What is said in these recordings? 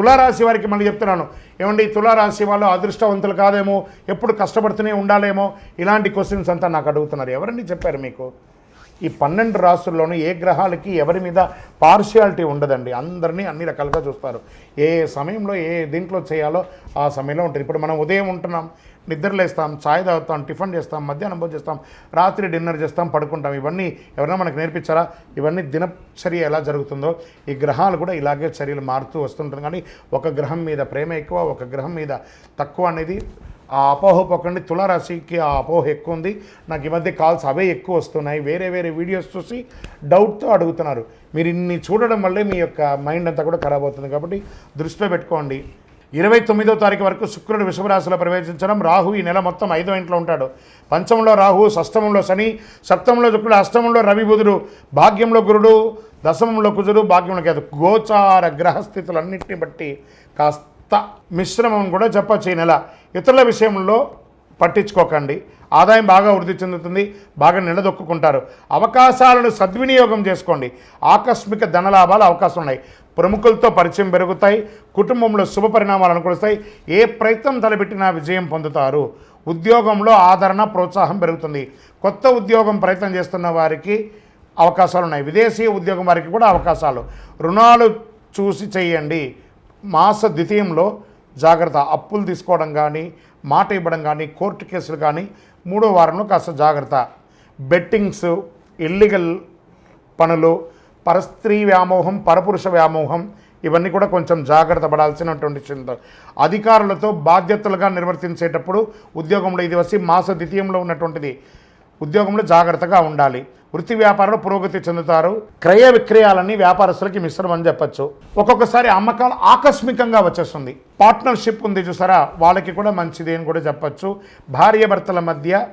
తులారాశి వారికి మళ్ళీ చెప్తున్నాను. ఏమండి తులారాశి వాళ్ళు అదృష్టవంతులు కాదేమో? ఎప్పుడు కష్టపడుతూనే ఉండాలేమో? ఇలాంటి క్వశ్చన్స్ అంతా నాకు అడుగుతున్నారు. ఎవరండి చెప్పారు మీకు? ఈ పన్నెండు రాసుల్లోనూ ఏ గ్రహాలకి ఎవరి మీద పార్షియాలిటీ ఉండదండి. అందరినీ అన్ని రకాలుగా చూస్తారు. ఏ సమయంలో ఏ దీంట్లో చేయాలో ఆ సమయంలో ఉంటుంది. ఇప్పుడు మనం ఉదయం ఉంటున్నాం నిద్రలేస్తాం ఛాయ్ తాగుతాం టిఫిన్ చేస్తాం మధ్యాహ్నం భోజనం చేస్తాం రాత్రి డిన్నర్ చేస్తాం పడుకుంటాం. ఇవన్నీ ఎవరైనా మనకు నేర్పించారా? ఇవన్నీ దినచర్య ఎలా జరుగుతుందో ఈ గ్రహాలు కూడా ఇలాగే చర్యలు మారుతూ వస్తుంటుంది కానీ ఒక గ్రహం మీద ప్రేమ ఎక్కువ ఒక గ్రహం మీద తక్కువ అనేది ఆ అపోహ పోకండి తులారాశికి ఆ అపోహ ఎక్కువ ఉంది నాకు ఈ మధ్య కాల్స్ అవే ఎక్కువ వస్తున్నాయి. వేరే వేరే వీడియోస్ చూసి డౌట్తో అడుగుతున్నారు. మీరు ఇన్ని చూడడం వల్లే మీ యొక్క మైండ్ అంతా కూడా ఖరాబ్ అవుతుంది కాబట్టి దృష్టిలో పెట్టుకోండి. ఇరవై తొమ్మిదో తారీఖు వరకు శుక్రుడు వృషభరాశిలో ప్రవేశించడం. రాహు ఈ నెల మొత్తం ఐదో ఇంట్లో ఉంటాడు. పంచంలో రాహు షష్టమంలో శని సప్తమంలో శుక్రుడు అష్టమంలో రవి బుధుడు భాగ్యంలో గురుడు దశమంలో కుజుడు భాగ్యంలో కేతు. గోచార గ్రహస్థితులన్నింటిని బట్టి కాస్త మిశ్రమం కూడా చెప్పచ్చు ఈ నెల ఇతరుల విషయంలో పట్టించుకోకండి. ఆదాయం బాగా వృద్ధి చెందుతుంది బాగా నిలదొక్కుంటారు అవకాశాలను సద్వినియోగం చేసుకోండి. ఆకస్మిక ధనలాభాలు అవకాశం ఉన్నాయి. ప్రముఖులతో పరిచయం పెరుగుతాయి కుటుంబంలో శుభ పరిణామాలు అనుకూలిస్తాయి. ఏ ప్రయత్నం తలపెట్టినా విజయం పొందుతారు. ఉద్యోగంలో ఆదరణ ప్రోత్సాహం పెరుగుతుంది. కొత్త ఉద్యోగం ప్రయత్నం చేస్తున్న వారికి అవకాశాలు ఉన్నాయి. విదేశీ ఉద్యోగం వారికి కూడా అవకాశాలు. రుణాలు చూసి చేయండి. మాస ద్వితీయంలో జాగ్రత్త అప్పులు తీసుకోవడం కానీ మాట ఇవ్వడం కానీ కోర్టు కేసులు కానీ మూడో వారంలో కాస్త జాగ్రత్త. బెట్టింగ్స్ ఇల్లీగల్ పనులు పరస్త్రీ వ్యామోహం పరపురుష వ్యామోహం ఇవన్నీ కూడా కొంచెం జాగ్రత్త పడాల్సినటువంటి చింత అధికారులతో బాధ్యతలుగా నిర్వర్తించేటప్పుడు ఉద్యోగంలో ఇది వచ్చి మాస ద్వితీయంలో ఉన్నటువంటిది. ఉద్యోగంలో జాగ్రత్తగా ఉండాలి. వృత్తి వ్యాపారంలో పురోగతి చెందుతారు. క్రయ విక్రయాలన్నీ వ్యాపారస్తులకి మిశ్రమం అని చెప్పచ్చు. ఒక్కొక్కసారి అమ్మకాలు ఆకస్మికంగా వచ్చేస్తుంది. పార్ట్నర్షిప్ ఉంది చూసారా? వాళ్ళకి కూడా మంచిది అని కూడా చెప్పచ్చు. భార్యాభర్తల మధ్య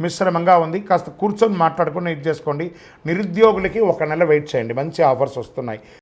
మిశ్రమంగా ఉంది. కాస్త కూర్చొని మాట్లాడుకుని ఇది చేసుకోండి. నిరుద్యోగులకి ఒక నెల వెయిట్ చేయండి. మంచి ఆఫర్స్ వస్తున్నాయి.